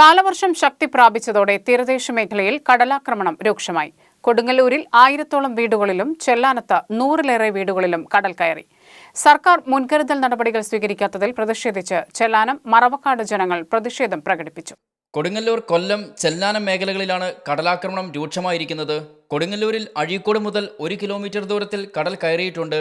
കാലവർഷം ശക്തി പ്രാപിച്ചതോടെ തീരദേശ മേഖലയിൽ കടലാക്രമണം രൂക്ഷമായി. കൊടുങ്ങല്ലൂരിൽ ആയിരത്തോളം വീടുകളിലും ചെല്ലാനത്ത് നൂറിലേറെ വീടുകളിലും കടൽ കയറി. സർക്കാർ മുൻകരുതൽ നടപടികൾ സ്വീകരിക്കാത്തതിൽ പ്രതിഷേധിച്ച് ചെല്ലാനം മറവക്കാട് ജനങ്ങൾ പ്രതിഷേധം പ്രകടിപ്പിച്ചു. കൊടുങ്ങല്ലൂർ കൊല്ലം ചെല്ലാനം മേഖലകളിലാണ് കടലാക്രമണം രൂക്ഷമായിരിക്കുന്നത്. കൊടുങ്ങല്ലൂരിൽ അഴീക്കോട് മുതൽ ഒരു കിലോമീറ്റർ ദൂരത്തിൽ കടൽ കയറിയിട്ടുണ്ട്.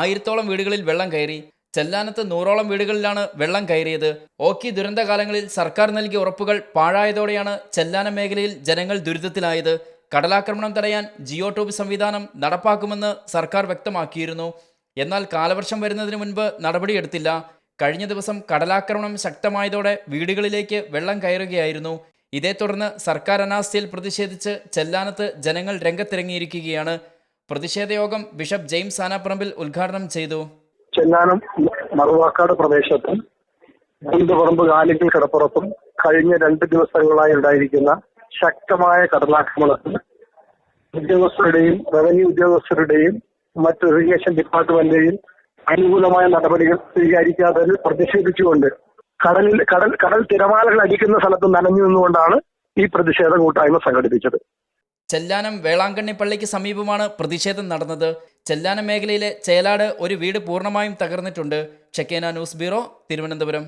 ആയിരത്തോളം വീടുകളിൽ വെള്ളം കയറി. ചെല്ലാനത്ത് നൂറോളം വീടുകളിലാണ് വെള്ളം കയറിയത്. ഓക്കി ദുരന്തകാലങ്ങളിൽ സർക്കാർ നൽകിയ ഉറപ്പുകൾ പാഴായതോടെയാണ് ചെല്ലാന മേഖലയിൽ ജനങ്ങൾ ദുരിതത്തിലായത്. കടലാക്രമണം തടയാൻ ജിയോ ട്യൂബ് സംവിധാനം നടപ്പാക്കുമെന്ന് സർക്കാർ വ്യക്തമാക്കിയിരുന്നു. എന്നാൽ കാലവർഷം വരുന്നതിന് മുൻപ് നടപടിയെടുത്തില്ല. കഴിഞ്ഞ ദിവസം കടലാക്രമണം ശക്തമായതോടെ വീടുകളിലേക്ക് വെള്ളം കയറുകയായിരുന്നു. ഇതേ തുടർന്ന് സർക്കാർ അനാസ്ഥയിൽ പ്രതിഷേധിച്ച് ചെല്ലാനത്ത് ജനങ്ങൾ രംഗത്തിറങ്ങിയിരിക്കുകയാണ്. പ്രതിഷേധയോഗം ബിഷപ്പ് ജെയിംസ് ആനാപ്പറമ്പിൽ ഉദ്ഘാടനം ചെയ്തു. ചെല്ലാനം മറുവാക്കാട് പ്രദേശത്തും ഗുണ്ടുപറമ്പ് കാലിക്കൽ കടപ്പുറത്തും കഴിഞ്ഞ രണ്ട് ദിവസങ്ങളായി ഉണ്ടായിരിക്കുന്ന ശക്തമായ കടലാക്രമണത്തിൽ ഉദ്യോഗസ്ഥരുടെയും റവന്യൂ ഉദ്യോഗസ്ഥരുടെയും മറ്റ് ഇറിഗേഷൻ ഡിപ്പാർട്ട്മെന്റിന്റെയും അനുകൂലമായ നടപടികൾ സ്വീകരിക്കാത്തതിൽ പ്രതിഷേധിച്ചുകൊണ്ട് കടലിൽ കടൽ കടൽ തിരമാലകൾ അടിക്കുന്ന സ്ഥലത്ത് നനഞ്ഞു നിന്നുകൊണ്ടാണ് ഈ പ്രതിഷേധ കൂട്ടായ്മ സംഘടിപ്പിച്ചത്. ചെല്ലാനം വേളാങ്കണ്ണി പള്ളിക്ക് സമീപമാണ് പ്രതിഷേധം നടന്നത്. ചെല്ലാനം മേഖലയിലെ ചേലാട് ഒരു വീട് പൂർണമായും തകർന്നിട്ടുണ്ട്. ഷെക്കേന ന്യൂസ് ബ്യൂറോ തിരുവനന്തപുരം.